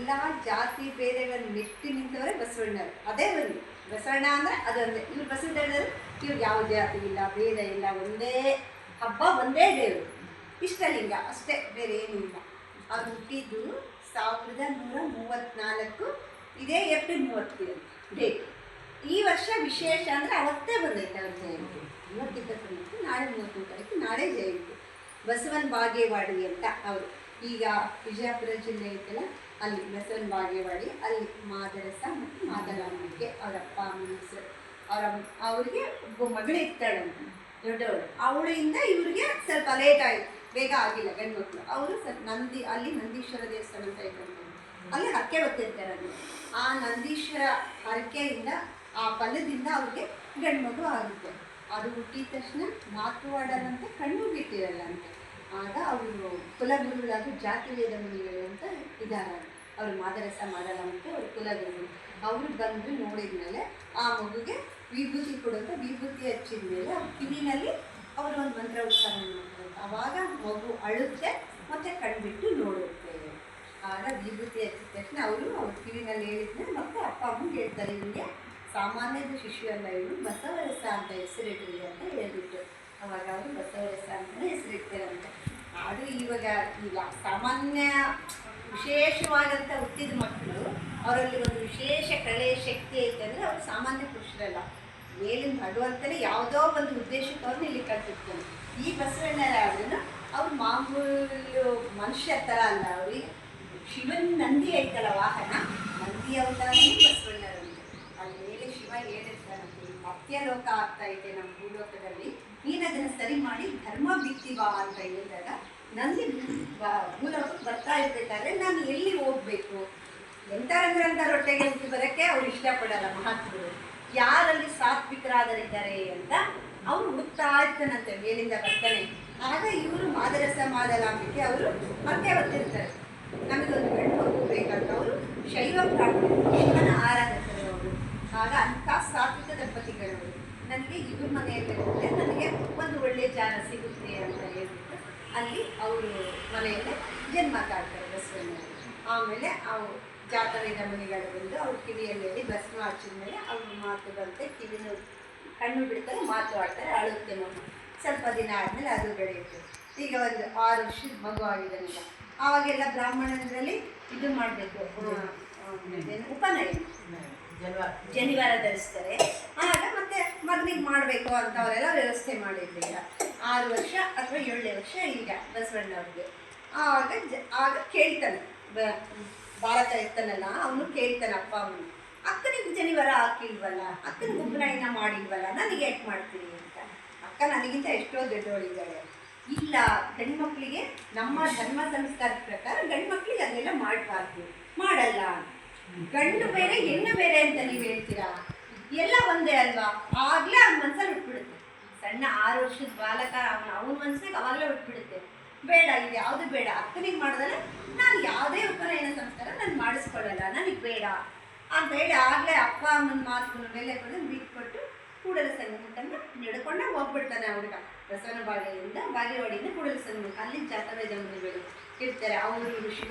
ಎಲ್ಲ ಜಾತಿ ಭೇದಗಳನ್ನು ಮೆಟ್ಟಿ ನಿಂತವರೇ ಬಸವಣ್ಣರು. ಅದೇ ಒಂದು. ಬಸವಣ್ಣ ಅಂದರೆ ಅದೊಂದೇ. ಇವ್ರು ಬಸವಣ್ಣರು ಇವ್ರು ಯಾವ ಜಾತಿ ಇಲ್ಲ, ಭೇದ ಇಲ್ಲ, ಒಂದೇ ಹಬ್ಬ, ಒಂದೇ ದೇವರು. ಇಷ್ಟಲಿಂಗ, ಅಷ್ಟೇ. ಬೇರೆ ಏನೂ ಇಲ್ಲ. ಅವ್ರು ಹುಟ್ಟಿದ್ದು ಸಾವಿರದ ನೂರ ಮೂವತ್ತ್ನಾಲ್ಕು ಇದೇ ಏಪ್ರಿಲ್ ಮೂವತ್ತೇಳು ಡೇಟ್ ಈ ವರ್ಷ ವಿಶೇಷ ಅಂದರೆ ಅವತ್ತೇ ಬಂದೈತೆ ಅವ್ರ ಜಯಂತಿ. ಮೂವತ್ತಿಪ್ಪತ್ತೊಂಬತ್ತು ನಾಳೆ ಮೂವತ್ತೊಂದು ತಾರೀಕು, ನಾಳೆ ಜಯಂತಿ. ಬಸವನ್ ಬಾಗೇವಾಡಿ ಅಂತ ಅವರು. ಈಗ ವಿಜಯಪುರ ಜಿಲ್ಲೆ ಇದೆಯಲ್ಲ ಅಲ್ಲಿ ಬೆಸನ್ ಬಾಗೇವಾಡಿ, ಅಲ್ಲಿ ಮಾದರಸ ಮತ್ತು ಮಾದರಾಮನಿಗೆ ಅವರಪ್ಪ ಅಮ್ಮನ ಹೆಸರು ಅವರ ಅವರಿಗೆ ಒಬ್ಬ ಮಗಳು ಇರ್ತಾಳೆ ದೊಡ್ಡವಳು. ಅವಳಿಂದ ಇವ್ರಿಗೆ ಸ್ವಲ್ಪ ಲೇಟ್ ಆಯಿತು, ಬೇಗ ಆಗಿಲ್ಲ ಗಂಡು ಮಕ್ಕಳು ಅವರು ಸ್ವಲ್ಪ ನಂದಿ, ಅಲ್ಲಿ ನಂದೀಶ್ವರ ದೇವಸ್ಥಾನ ಅಂತ ಐತಂತೆ ಅಲ್ಲಿ ಹರಕೆ ಬರ್ತಿರ್ತಾರೆ ಅದು. ಆ ನಂದೀಶ್ವರ ಹರಕೆಯಿಂದ, ಆ ಫಲದಿಂದ ಅವ್ರಿಗೆ ಗಂಡು ಮಗು ಆಗುತ್ತೆ. ಅದು ಹುಟ್ಟಿದ ತಕ್ಷಣ ಮಾತುವಾಡದಂತೆ ಕಣ್ಣು ಬಿಟ್ಟಿರಲ್ಲ ಅಂತೆ ಆಗ ಅವರು ಕುಲಗುರುಗಳಾಗಿ ಜಾತಿ ವೇದ ಮುನಿಗಳು ಅಂತ ಇದ್ದಾರೆ. ಅವರು ಮಾದರಸ ಮಾಡಲಾಮಕ್ಕೆ ಅವ್ರ ಕುಲಗುರುಗಳು ಅವರು ಬಂದು ನೋಡಿದ್ಮೇಲೆ ಆ ಮಗುಗೆ ವಿಭೂತಿ ಕೊಡುವಂಥ ವಿಭೂತಿ ಹಚ್ಚಿದ ಮೇಲೆ ಕಿವಿನಲ್ಲಿ ಅವರು ಒಂದು ಮಂತ್ರ ಉಚ್ಚಾರಣೆ ಮಾಡ್ತಾರೆ. ಅವಾಗ ಮಗು ಅಳುತ್ತೆ, ಮತ್ತೆ ಕಣ್ಬಿಟ್ಟು ನೋಡುತ್ತೆ. ಆಗ ವಿಭೂತಿ ಹಚ್ಚಿದ ತಕ್ಷಣ ಅವರು ಅವ್ರ ಕಿವಿನಲ್ಲಿ ಹೇಳಿದ್ಮೇಲೆ ಮತ್ತೆ ಅಪ್ಪ ಅಮ್ಮ ಹೇಳ್ತಾರೆ ಇವನಿಗೆ ಸಾಮಾನ್ಯದ ಶಿಶು ಅಲ್ಲ ಇವರು ಬಸವರಸ ಅಂತ ಹೆಸರಿಟ್ಟಿದೆ ಅಂತ ಹೇಳ್ಬಿಟ್ಟು. ಅವಾಗ ಅವರು ಬಸವರಸ ಅಂತಲೇ ಹೆಸರಿಡ್ತಾರಂತೆ ಅದು ಇವಾಗ ಇಲ್ಲ ಸಾಮಾನ್ಯ ವಿಶೇಷವಾದಂಥ ಹುಟ್ಟಿದ ಮಕ್ಕಳು, ಅವರಲ್ಲಿ ಒಂದು ವಿಶೇಷ ಕಳೆ ಶಕ್ತಿ ಐತೆ ಅಂದರೆ ಅವರು ಸಾಮಾನ್ಯ ಪುರುಷರಲ್ಲ. ಮೇಲಿನ ಭಗವಂತನೇ ಯಾವುದೋ ಒಂದು ಉದ್ದೇಶಕ್ಕೆ ಅವ್ರನ್ನ ಇಲ್ಲಿ ಕಳ್ಸಿರ್ತಾನೆ ಈ ಬಸವಣ್ಣರಾದ್ರೂ ಅವ್ರು ಮಾಮೂಲು ಮನುಷ್ಯ ಥರ ಅಲ್ಲ, ಅವ್ರಿಗೆ ಶಿವನ್ ನಂದಿ ಐತಲ್ಲ ವಾಹನ, ನಂದಿ ಅವತಾರನೇ ಬಸವಣ್ಣರಂತೆ. ಅಲ್ಲಿ ಮೇಲೆ ಶಿವ ಹೇಳಿರ್ತಾನಂತೆ ಮತ್ತೆ ಲೋಕ ಆಗ್ತಾ ಇದೆ ನಮ್ಮ ಅದನ್ನು ಸರಿ ಮಾಡಿ ಧರ್ಮ ಬಿತ್ತಿ ಬಾ ಅಂತ ಹೇಳಿದಾಗ ಬ- ಭೂಲೋಕಕ್ಕೆ ಬರ್ತಾ ಇರ್ಬೇಕಾದ್ರೆ ನಾನು ಎಲ್ಲಿ ಹೋಗ್ಬೇಕು? ಎಂಥರಂದ್ರಂಥ ರೊಟ್ಟೆಗೆ ಅಂತ ಬರೋಕ್ಕೆ ಅವ್ರು ಇಷ್ಟಪಡಲ್ಲ ಮಹಾತ್ಮರು. ಯಾರಲ್ಲಿ ಸಾತ್ವಿಕರಾದರಿದ್ದಾರೆ ಅಂತ ಅವ್ರು ಹುಡುಕ್ತಾ ಇರ್ತಾನಂತೆ ಮೇಲಿಂದ ಬರ್ತಾನೆ. ಆಗ ಇವರು ಮಾದರಸ ಮಾದಲಾಂಬಿಕೆ ಅವರು ಮತ್ತೆ ಬರ್ತಿರ್ತಾರೆ ನಮಗೊಂದು ಗಂಡು ಮಗು ಅವರು ಶೈವ ಪ್ರಾರ್ಥನೆ ಶಿವನ ಆರಾಧಕರು ಅವರು. ಆಗ ಅಂಥ ಸಾತ್ವಿಕ ದಂಪತಿಗಳವರು ನನಗೆ ಇವ್ರ ಮನೆಯಲ್ಲಿ ನನಗೆ ಒಂದು ಒಳ್ಳೆಯ ಜಾಗ ಸಿಗುತ್ತೆ ಅಂತ ಹೇಳ್ಬಿಟ್ಟು ಅಲ್ಲಿ ಅವರು ಮನೆಯಲ್ಲೇ ಜನ್ಮ ತಾಳ್ತಾರೆ ಬಸ್ವಣ್ಣ ಆಮೇಲೆ ಅವರು ಜಾತವೇದ ಮನೆಗಳು ಬಂದು ಅವ್ರ ಕಿವಿಯಲ್ಲಿ ಹೇಳಿ ಭಸ್ಮ ಹಚ್ಚಿದ ಮೇಲೆ ಅವ್ರ ಮಾತು ಬಂತೆ ಕಿವಿನ ಕಣ್ಣು ಬಿಡ್ತಾರೆ ಮಾತು ಆಡ್ತಾರೆ ಅಳುತ್ತೆ ಮಗು. ಸ್ವಲ್ಪ ದಿನ ಆದಮೇಲೆ ಅದು ಬೆಳೆಯುತ್ತೆ. ಈಗ ಒಂದು ಆರು ವರ್ಷದ ಮಗು ಆಗಿದೆ ಆವಾಗೆಲ್ಲ ಬ್ರಾಹ್ಮಣರಲ್ಲಿ ಇದು ಮಾಡಬೇಕು. ಉಪನಯನ. ಜನಿವಾರ. ಧರಿಸ್ತಾರೆ. ಮತ್ತೆ ಮಗನಿಗೆ ಮಾಡಬೇಕು ಅಂತ ಅವರೆಲ್ಲ ವ್ಯವಸ್ಥೆ ಈಗ ಆರು ವರ್ಷ ಅಥವಾ ಏಳನೇ ವರ್ಷ ಈಗ ಬಸವಣ್ಣವ್ರಿಗೆ ಆಗ ಜ, ಆಗ ಕೇಳ್ತಾನೆ, ಬ ಭಾರತ ಇರ್ತಾನಲ್ಲ ಅವನು ಕೇಳ್ತಾನೆ ಅಪ್ಪ ಅವನು. ಅಕ್ಕನಿಗೆ ಜನಿವಾರ ಹಾಕಿಲ್ವಲ್ಲ? ಅಕ್ಕನ ಗುಬ್ಬನಾಯಿನ ಮಾಡಿಲ್ವಲ್ಲ? ನನಗೆ ಯಾಕೆ ಮಾಡ್ತೀನಿ ಅಂತ? ಅಕ್ಕ ನನಗಿಂತ ಎಷ್ಟೋ ದೊಡ್ಡವಳಿದ್ದಾಳೆ ಇಲ್ಲ, ಗಂಡ್ಮಕ್ಳಿಗೆ ನಮ್ಮ ಧರ್ಮ ಸಂಸ್ಕಾರದ ಪ್ರಕಾರ ಗಂಡ್ಮಕ್ಳಿಗೆ ಅದೆಲ್ಲ ಮಾಡಬಾರ್ದು. ಮಾಡಲ್ಲ. ಗಂಡು ಬೇರೆ, ಹೆಣ್ಣು ಬೇರೆ ಅಂತ ನೀವು ಹೇಳ್ತೀರಾ? ಎಲ್ಲ ಒಂದೇ ಅಲ್ವಾ? ಆಗ್ಲೇ ಅವ್ನ ಮನ್ಸಲ್ಲಿ ಬಿಟ್ಬಿಡುತ್ತೆ ಸಣ್ಣ ಆರು ವರ್ಷದ ಬಾಲಕ ಅವನ ಅವನ ಮನ್ಸಿಗೆ ಅವಾಗಲೇ ಬಿಟ್ಬಿಡುತ್ತೆ ಬೇಡ, ಇದು ಯಾವುದು ಬೇಡ. ಅಕ್ಕನಿಗೆ ಮಾಡಿದ್ರೆ ನಾನು ಯಾವುದೇ ಉಪನಯನ ಸಂಸ್ಕಾರ ನಾನು ಮಾಡಿಸ್ಕೊಳ್ಳಲ್ಲ. ನನಗೆ ಬೇಡ. ಅಂತ ಹೇಳಿ ಆಗಲೇ ಅಪ್ಪ ಅಮ್ಮನ ಮಾತುಗಳ ಮೇಲೆ ಬಂದು ಬಿಟ್ಕೊಟ್ಟು ಕೂಡಲ ಸಂಗಮಕ್ಕನ್ನ ನಡ್ಕೊಂಡೆ ಹೋಗ್ಬಿಡ್ತಾನೆ ಅವನಿಗೆ ಬಸವನ ಬಾಗಿಲಿಂದ ಬಾಗೇವಾಡಿಯಿಂದ ಕೂಡಲ ಸಂಗಮ ಅಲ್ಲಿ ಜಾತವೇದ ಮುನಿಗಳು ಇರ್ತಾರೆ. ಅವರು